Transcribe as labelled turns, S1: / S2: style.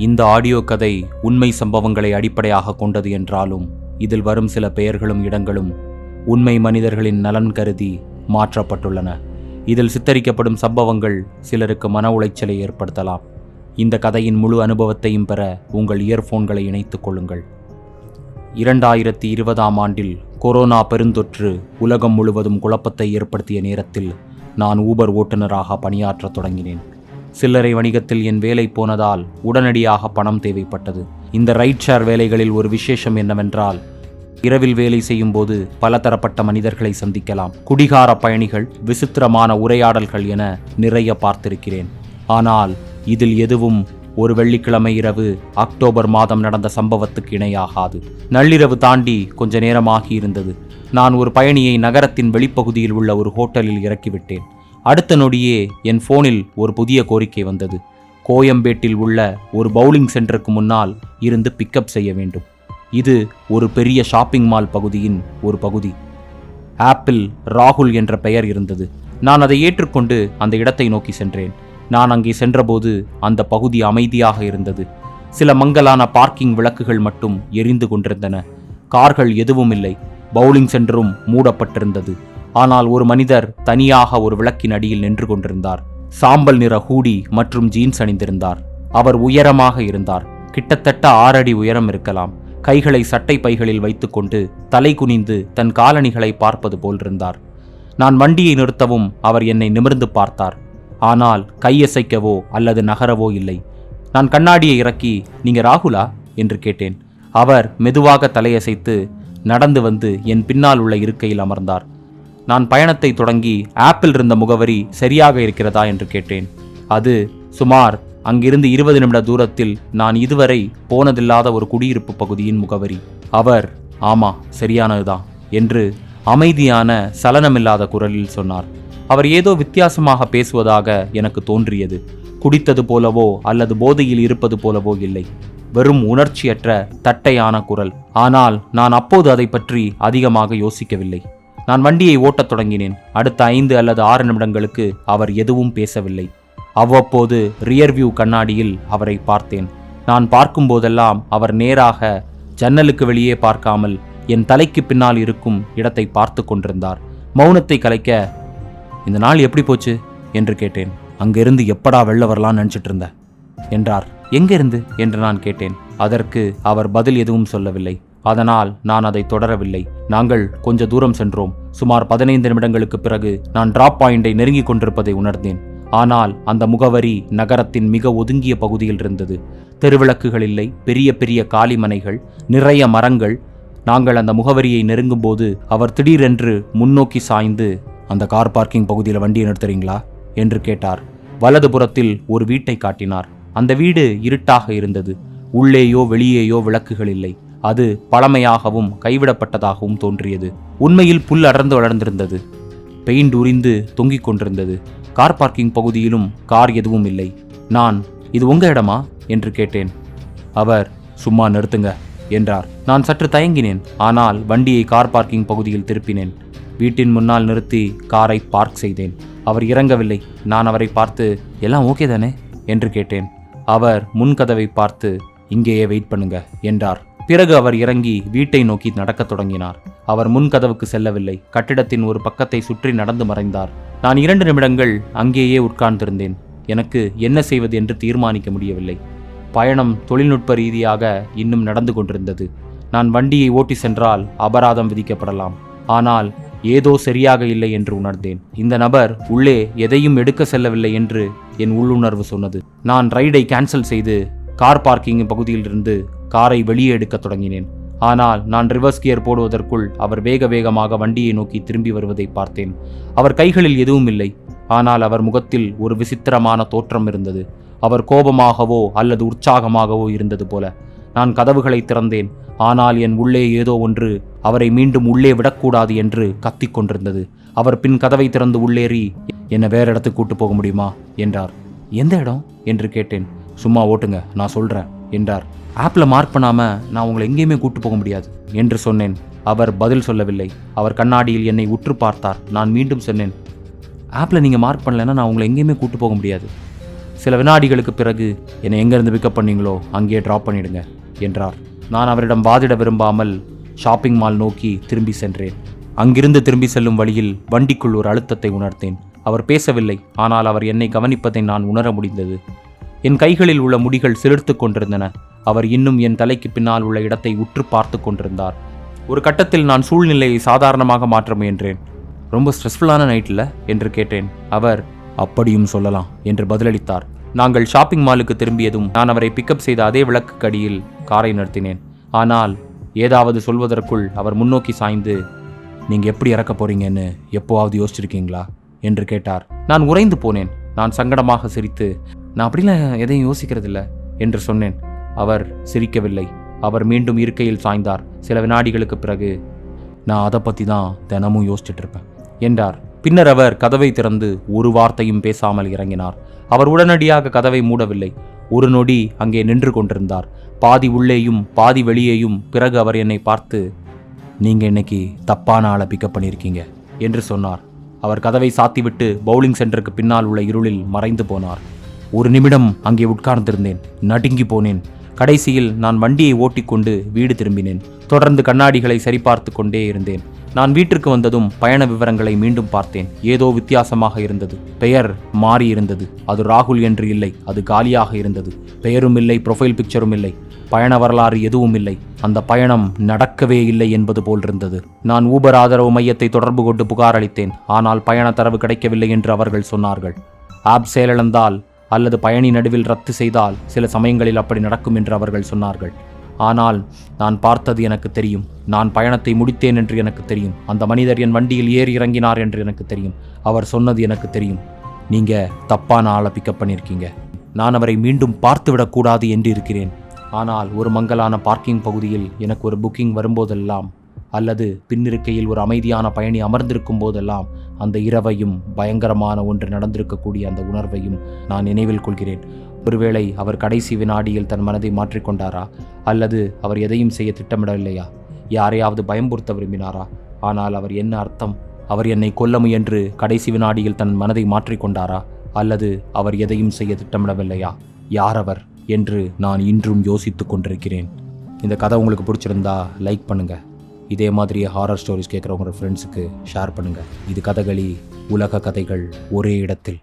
S1: இந்த ஆடியோ கதை உண்மை சம்பவங்களை அடிப்படையாக கொண்டது என்றாலும் இதில் வரும் சில பெயர்களும் இடங்களும் உண்மை மனிதர்களின் நலன் கருதி மாற்றப்பட்டுள்ளன. இதில் சித்தரிக்கப்படும் சம்பவங்கள் சிலருக்கு மன உளைச்சலை ஏற்படுத்தலாம். இந்த கதையின் முழு அனுபவத்தையும் பெற உங்கள் இயர்ஃபோன்களை இணைத்துக் கொள்ளுங்கள். இரண்டாயிரத்தி இருபதாம் ஆண்டில் கொரோனா பெருந்தொற்று உலகம் முழுவதும் குழப்பத்தை ஏற்படுத்திய நேரத்தில் நான் ஊபர் ஓட்டுநராக பணியாற்றத் தொடங்கினேன். சில்லறை வணிகத்தில் என் வேலை போனதால் உடனடியாக பணம் தேவைப்பட்டது. இந்த ரைட் ஷேர் வேலைகளில் ஒரு விசேஷம் என்னவென்றால் இரவில் வேலை செய்யும் போது பலதரப்பட்ட மனிதர்களை சந்திக்கலாம். குடிகார பயணிகள் விசித்திரமான உரையாடல்கள் என நிறைய பார்த்திருக்கிறேன். ஆனால் இதில் எதுவும் ஒரு வெள்ளிக்கிழமை இரவு அக்டோபர் மாதம் நடந்த சம்பவத்துக்கு இணையாகாது. நள்ளிரவு தாண்டி கொஞ்ச நேரமாகி இருந்தது. நான் ஒரு பயணியை நகரத்தின் வெளிப்பகுதியில் உள்ள ஒரு ஹோட்டலில் இறக்கிவிட்டேன். அடுத்த நொடியே என் ஃபோனில் ஒரு புதிய கோரிக்கை வந்தது. கோயம்பேட்டில் உள்ள ஒரு பவுலிங் சென்டருக்கு முன்னால் இருந்து பிக்கப் செய்ய வேண்டும். இது ஒரு பெரிய ஷாப்பிங் மால் பகுதியின் ஒரு பகுதி. ஆப்பிள் ராகுல் என்ற பெயர் இருந்தது. நான் அதை ஏற்றுக்கொண்டு அந்த இடத்தை நோக்கி சென்றேன். நான் அங்கே சென்றபோது அந்த பகுதி அமைதியாக இருந்தது. சில மங்கலான பார்க்கிங் விளக்குகள் மட்டும் எரிந்து கொண்டிருந்தன. கார்கள் எதுவும் இல்லை. பவுலிங் சென்டரும் மூடப்பட்டிருந்தது. ஆனால் ஒரு மனிதர் தனியாக ஒரு விளக்கின் அடியில் நின்று கொண்டிருந்தார். சாம்பல் நிற ஹூடி மற்றும் ஜீன்ஸ் அணிந்திருந்தார். அவர் உயரமாக இருந்தார். கிட்டத்தட்ட ஆறடி உயரம் இருக்கலாம். கைகளை சட்டை பைகளில் வைத்துக்கொண்டு தலை குனிந்து தன் காலணிகளை பார்ப்பது போலிருந்தார். நான் வண்டியை நிறுத்தவும் அவர் என்னை நிமிர்ந்து பார்த்தார். ஆனால் கையசைக்கவோ அல்லது நகரவோ இல்லை. நான் கண்ணாடியை இறக்கி நீங்க ராகுலா? என்று கேட்டேன். அவர் மெதுவாக தலையசைத்து நடந்து வந்து என் பின்னால் உள்ள இருக்கையில் அமர்ந்தார். நான் பயணத்தை தொடங்கி ஆப்பிள் இருந்த முகவரி சரியாக இருக்கிறதா என்று கேட்டேன். அது சுமார் அங்கிருந்து இருபது நிமிட தூரத்தில் நான் இதுவரை போனதில்லாத ஒரு குடியிருப்பு பகுதியின் முகவரி. அவர் ஆமா சரியானதுதான் என்று அமைதியான சலனமில்லாத குரலில் சொன்னார். அவர் ஏதோ வித்தியாசமாக பேசுவதாக எனக்கு தோன்றியது. குடித்தது போலவோ அல்லது போதையில் இருப்பது போலவோ இல்லை. வெறும் உணர்ச்சியற்ற தட்டையான குரல். ஆனால் நான் அப்போது அதை பற்றி அதிகமாக யோசிக்கவில்லை. நான் வண்டியை ஓட்டத் தொடங்கினேன். அடுத்த ஐந்து அல்லது ஆறு நிமிடங்களுக்கு அவர் எதுவும் பேசவில்லை. அவ்வப்போது ரியர்வியூ கண்ணாடியில் அவரை பார்த்தேன். நான் பார்க்கும்போதெல்லாம் அவர் நேராக ஜன்னலுக்கு வெளியே பார்க்காமல் என் தலைக்கு பின்னால் இருக்கும் இடத்தை பார்த்து கொண்டிருந்தார். மௌனத்தை கலைக்க இந்த நாள் எப்படி போச்சு? என்று கேட்டேன். அங்கிருந்து எப்படா வெளில வரலாம்னு நினச்சிட்டு இருந்த? என்றார். எங்கிருந்து? என்று நான் கேட்டேன். அதற்கு அவர் பதில் எதுவும் சொல்லவில்லை. அதனால் நான் அதை தொடரவில்லை. நாங்கள் கொஞ்ச தூரம் சென்றோம். சுமார் பதினைந்து நிமிடங்களுக்கு பிறகு நான் டிராப் பாயிண்டை நெருங்கிக் கொண்டிருப்பதை உணர்ந்தேன். ஆனால் அந்த முகவரி நகரத்தின் மிக ஒதுங்கிய பகுதியில் இருந்தது. தெருவிளக்குகள் இல்லை பெரிய பெரிய காலிமனைகள் நிறைய மரங்கள். நாங்கள் அந்த முகவரியை நெருங்கும்போது அவர் திடீரென்று முன்னோக்கி சாய்ந்து அந்த கார் பார்க்கிங் பகுதியில் வண்டியை நிறுத்துறீங்களா என்று கேட்டார். வலதுபுறத்தில் ஒரு வீட்டை காட்டினார். அந்த வீடு இருட்டாக இருந்தது. உள்ளேயோ வெளியேயோ விளக்குகள் இல்லை. அது பழமையாகவும் கைவிடப்பட்டதாகவும் தோன்றியது. உண்மையில் புல் அடர்ந்து வளர்ந்திருந்தது. பெயிண்ட் உரிந்து தொங்கிக் கொண்டிருந்தது. கார் பார்க்கிங் பகுதியிலும் கார் எதுவும் இல்லை. நான் இது உங்க இடமா? என்று கேட்டேன். அவர் சும்மா நிறுத்துங்க என்றார். நான் சற்று தயங்கினேன். ஆனால் வண்டியை கார் பார்க்கிங் பகுதியில் திருப்பினேன். வீட்டின் முன்னால் நிறுத்தி காரை பார்க் செய்தேன். அவர் இறங்கவில்லை. நான் அவரை பார்த்து எல்லாம் ஓகே தானே? என்று கேட்டேன். அவர் முன்கதவை பார்த்து இங்கேயே வெயிட் பண்ணுங்க என்றார். பிறகு அவர் இறங்கி வீட்டை நோக்கி நடக்கத் தொடங்கினார். அவர் முன்கதவுக்கு செல்லவில்லை. கட்டிடத்தின் ஒரு பக்கத்தை சுற்றி நடந்து மறைந்தார். நான் இரண்டு நிமிடங்கள் அங்கேயே உட்கார்ந்திருந்தேன். எனக்கு என்ன செய்வது என்று தீர்மானிக்க முடியவில்லை. பயணம் தொழில்நுட்ப ரீதியாக இன்னும் நடந்து கொண்டிருந்தது. நான் வண்டியை ஓட்டி சென்றால் அபராதம் விதிக்கப்படலாம். ஆனால் ஏதோ சரியாக இல்லை என்று உணர்ந்தேன். இந்த நபர் உள்ளே எதையும் எடுக்க செல்லவில்லை என்று என் உள்ளுணர்வு சொன்னது. நான் ரைடை கேன்சல் செய்து கார் பார்க்கிங் பகுதியிலிருந்து காரை வெளியே எடுக்க தொடங்கினேன். ஆனால் நான் ரிவர்ஸ் கியர் போடுவதற்குள் அவர் வேக வேகமாக வண்டியை நோக்கி திரும்பி வருவதை பார்த்தேன். அவர் கைகளில் எதுவும் இல்லை. ஆனால் அவர் முகத்தில் ஒரு விசித்திரமான தோற்றம் இருந்தது. அவர் கோபமாகவோ அல்லது உற்சாகமாகவோ இருந்தது போல. நான் கதவுகளை திறந்தேன். ஆனால் என் உள்ளே ஏதோ ஒன்று அவரை மீண்டும் உள்ளே விடக்கூடாது என்று கத்திக் கொண்டிருந்தது. அவர் பின் கதவை திறந்து உள்ளேறி என்னை வேற இடத்துக்கு கூட்டு போக முடியுமா? என்றார். எந்த இடம்? என்று கேட்டேன். சும்மா ஓட்டுங்க நான் சொல்கிறேன் என்றார். ஆப்பில் மார்க் பண்ணாமல் நான் உங்களை எங்கேயுமே கூட்டு போக முடியாது என்று சொன்னேன். அவர் பதில் சொல்லவில்லை. அவர் கண்ணாடியில் என்னை உற்று பார்த்தார். நான் மீண்டும் சொன்னேன் ஆப்பில் நீங்கள் மார்க் பண்ணலைன்னா நான் உங்களை எங்கேயுமே கூட்டு போக முடியாது. சில வினாடிகளுக்கு பிறகு என்னை எங்கேருந்து பிக்கப் பண்ணீங்களோ அங்கேயே ட்ராப் பண்ணிடுங்க என்றார். நான் அவரிடம் வாதிட விரும்பாமல் ஷாப்பிங் மால் நோக்கி திரும்பி சென்றேன். அங்கிருந்து திரும்பி செல்லும் வழியில் வண்டிக்குள் ஒரு அழுத்தத்தை உணர்த்தேன் அவர் பேசவில்லை ஆனால் அவர் என்னை கவனிப்பதை நான் உணர முடிந்தது. என் கைகளில் உள்ள முடிகள் சிலிர்த்து கொண்டிருந்தன. அவர் இன்னும் என் தலைக்கு பின்னால் உள்ள இடத்தை உற்று பார்த்து கொண்டிருந்தார். ஒரு கட்டத்தில் நான் சூழ்நிலையை சாதாரணமாக மாற்ற முயன்றேன். ரொம்ப ஸ்ட்ரெஸ்ஃபுல்லான நைட்டில் என்று கேட்டேன். அவர் அப்படியும் சொல்லலாம் என்று பதிலளித்தார். நாங்கள் ஷாப்பிங் மாலுக்கு திரும்பியதும் நான் அவரை பிக்கப் செய்த அதே விளக்குக்கு அடியில் காரை நிறுத்தினேன். ஆனால் ஏதாவது சொல்வதற்குள் அவர் முன்னோக்கி சாய்ந்து நீங்கள் எப்படி இறக்க போறீங்கன்னு எப்போவாவது யோசிச்சிருக்கீங்களா? என்று கேட்டார். நான் உறைந்து போனேன். நான் சங்கடமாக சிரித்து நான் அப்படிலாம் எதையும் யோசிக்கிறதில்ல என்று சொன்னேன். அவர் சிரிக்கவில்லை. அவர் மீண்டும் இருக்கையில் சாய்ந்தார். சில வினாடிகளுக்கு பிறகு நான் அதை பற்றி தான் தினமும் யோசிச்சுட்டு இருப்பேன் என்றார். பின்னர் அவர் கதவை திறந்து ஒரு வார்த்தையும் பேசாமல் இறங்கினார். அவர் உடனடியாக கதவை மூடவில்லை. ஒரு நொடி அங்கே நின்று கொண்டிருந்தார். பாதி உள்ளேயும் பாதி வெளியேயும் பிறகு அவர் என்னை பார்த்து நீங்க இன்னைக்கு தப்பான ஆளை பிக்கப் பண்ணியிருக்கீங்க என்று சொன்னார். அவர் கதவை சாத்திவிட்டு பவுலிங் சென்டருக்கு பின்னால் உள்ள இருளில் மறைந்து போனார். ஒரு நிமிடம் அங்கே உட்கார்ந்திருந்தேன். நடுங்கி போனேன். கடைசியில் நான் வண்டியை ஓட்டிக்கொண்டு வீடு திரும்பினேன். தொடர்ந்து கண்ணாடிகளை சரிபார்த்து கொண்டே இருந்தேன். நான் வீட்டிற்கு வந்ததும் பயண விவரங்களை மீண்டும் பார்த்தேன். ஏதோ வித்தியாசமாக இருந்தது. பெயர் மாறி இருந்தது அது ராகுல் என்று இல்லை அது காலியாக இருந்தது. பெயரும் இல்லை ப்ரொஃபைல் பிக்சரும் இல்லை. பயண வரலாறு எதுவும் இல்லை. அந்த பயணம் நடக்கவே இல்லை என்பது போல் இருந்தது. நான் ஊபர் ஆதரவு மையத்தை தொடர்பு கொண்டு புகார் அளித்தேன். ஆனால் பயண தரவு கிடைக்கவில்லை என்று அவர்கள் சொன்னார்கள். ஆப் செயலிழந்தால் அல்லது பயணி நடுவில் ரத்து செய்தால் சில சமயங்களில் அப்படி நடக்கும் என்று அவர்கள் சொன்னார்கள். ஆனால் நான் பார்த்தது எனக்கு தெரியும். நான் பயணத்தை முடித்தேன் என்று எனக்கு தெரியும். அந்த மனிதர் என் வண்டியில் ஏறி இறங்கினார் என்று எனக்கு தெரியும். அவர் சொன்னது எனக்கு தெரியும். நீங்க தப்பான ஆளை பிக்கப் பண்ணியிருக்கீங்க. நான் அவரை மீண்டும் பார்த்து விடக்கூடாது என்று இருக்கிறேன். ஆனால் ஒரு மங்கலான பார்க்கிங் பகுதியில் எனக்கு ஒரு புக்கிங் வரும்போதெல்லாம் அல்லது பின்னிருக்கையில் ஒரு அமைதியான பயணி அமர்ந்திருக்கும் போதெல்லாம் அந்த இரவையும் பயங்கரமான ஒன்று நடந்திருக்கக்கூடிய அந்த உணர்வையும் நான் நினைவில் கொள்கிறேன். ஒருவேளை அவர் கடைசி வினாடியில் தன் மனதை மாற்றிக்கொண்டாரா? அல்லது அவர் எதையும் செய்ய திட்டமிடவில்லையா? யாரையாவது பயம்புறுத்த விரும்பினாரா? ஆனால் அவர் என்ன அர்த்தம்? அவர் என்னை கொல்ல முயன்று கடைசி வினாடியில் தன் மனதை மாற்றிக்கொண்டாரா? அல்லது அவர் எதையும் செய்ய திட்டமிடவில்லையா? யார் அவர் என்று நான் இன்றும் யோசித்து கொண்டிருக்கிறேன். இந்த கதை உங்களுக்கு பிடிச்சிருந்தா லைக் பண்ணுங்கள் இதே மாதிரி ஹாரர் ஸ்டோரிஸ் கேட்குறவங்க ஃப்ரெண்ட்ஸுக்கு ஷேர் பண்ணுங்கள் இது கதகளி உலக கதைகள் ஒரே இடத்தில்.